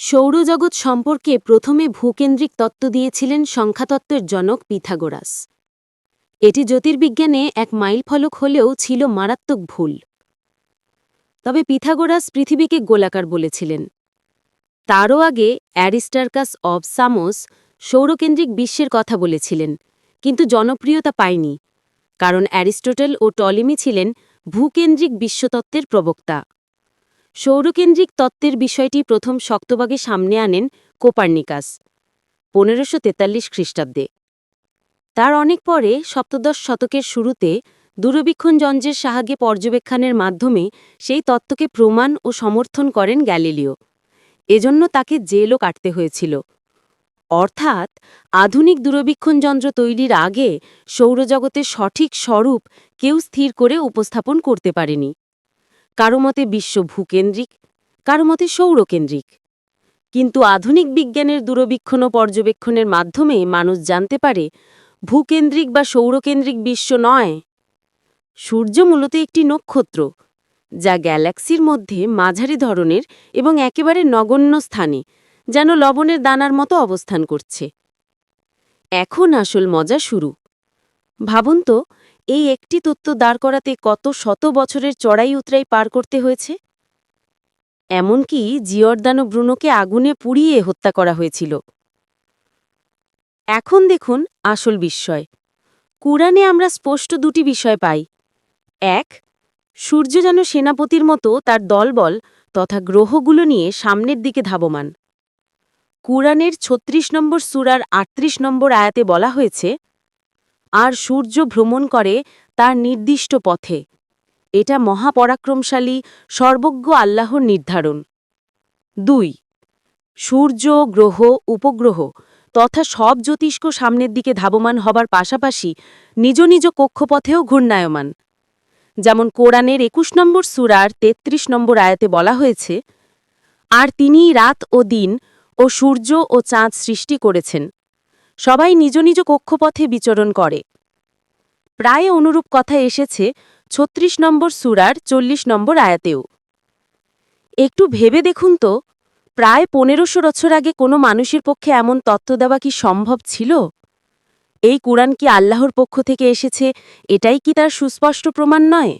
সৌরজগৎ সম্পর্কে প্রথমে ভূকেন্দ্রিক তত্ত্ব দিয়েছিলেন সংখ্যাতত্ত্বের জনক পিথাগোরাস। এটি জ্যোতির্বিজ্ঞানে এক মাইলফলক হলেও ছিল মারাত্মক ভুল। তবে পিথাগোরাস পৃথিবীকে গোলাকার বলেছিলেন। তারও আগে অ্যারিস্টার্কাস অব সামোস সৌরকেন্দ্রিক বিশ্বের কথা বলেছিলেন, কিন্তু জনপ্রিয়তা পায়নি, কারণ অ্যারিস্টোটেল ও টলিমি ছিলেন ভূকেন্দ্রিক বিশ্বতত্ত্বের প্রবক্তা। সৌরকেন্দ্রিক তত্ত্বের বিষয়টি প্রথম শক্তভাগে সামনে আনেন কোপার্নিকাস, পনেরোশো তেতাল্লিশ খ্রিস্টাব্দে। তার অনেক পরে, সপ্তদশ শতকের শুরুতে দূরবীক্ষণ যন্ত্রের সাহায্যে পর্যবেক্ষণের মাধ্যমে সেই তত্ত্বকে প্রমাণ ও সমর্থন করেন গ্যালিলিও। এজন্য তাকে জেলও কাটতে হয়েছিল। অর্থাৎ, আধুনিক দূরবীক্ষণ যন্ত্র তৈরির আগে সৌরজগতের সঠিক স্বরূপ কেউ স্থির করে উপস্থাপন করতে পারেনি। কারও মতে বিশ্ব ভূকেন্দ্রিক, কারও মতে সৌরকেন্দ্রিক। কিন্তু আধুনিক বিজ্ঞানের দূরবীক্ষণ পর্যবেক্ষণের মাধ্যমে মানুষ জানতে পারে, ভূকেন্দ্রিক বা সৌরকেন্দ্রিক বিশ্ব নয়। সূর্য মূলত একটি নক্ষত্র, যা গ্যালাক্সির মধ্যে মাঝারি ধরনের এবং একেবারে নগণ্য স্থানে, যেন লবণের দানার মতো অবস্থান করছে। এখন আসল মজা শুরু। ভাবুন তো এই একটি তত্ত্ব দাঁড় করাতে কত শত বছরের চড়াই উতরাই পার করতে হয়েছে? এমনকি জিয়র্দানো ব্রুনোকে আগুনে পুড়িয়ে হত্যা করা হয়েছিল। এখন দেখুন আসল বিস্ময়। কুরআনে আমরা স্পষ্ট দুটি বিষয় পাই। এক, সূর্য যেন সেনাপতির মতো তার দলবল তথা গ্রহগুলো নিয়ে সামনের দিকে ধাবমান। কুরআনের ছত্রিশ নম্বর সুরার আটত্রিশ নম্বর আয়াতে বলা হয়েছে আর সূর্য ভ্রমণ করে তার নির্দিষ্ট পথে। এটা মহাপরাক্রমশালী, সর্বজ্ঞ আল্লাহর নির্ধারণ। দুই, সূর্য, গ্রহ, উপগ্রহ তথা সব জ্যোতিষ্ক সামনের দিকে ধাবমান হবার পাশাপাশি নিজ নিজ কক্ষপথেও ঘূর্ণায়মান। যেমন কোরআনের একুশ নম্বর সুরার ৩৩ নম্বর আয়াতে বলা হয়েছে, আর তিনিই রাত ও দিন ও সূর্য ও চাঁদ সৃষ্টি করেছেন। সবাই নিজ নিজ কক্ষপথে বিচরণ করে। প্রায় অনুরূপ কথা এসেছে ছত্রিশ নম্বর সুরার চল্লিশ নম্বর আয়াতেও। একটু ভেবে দেখুন তো, প্রায় পনেরোশো বছর আগে কোনো মানুষের পক্ষে এমন তত্ত্ব দেওয়া কি সম্ভব ছিল? এই কুরআন কি আল্লাহর পক্ষ থেকে এসেছে? এটাই কি তার সুস্পষ্ট প্রমাণ নয়?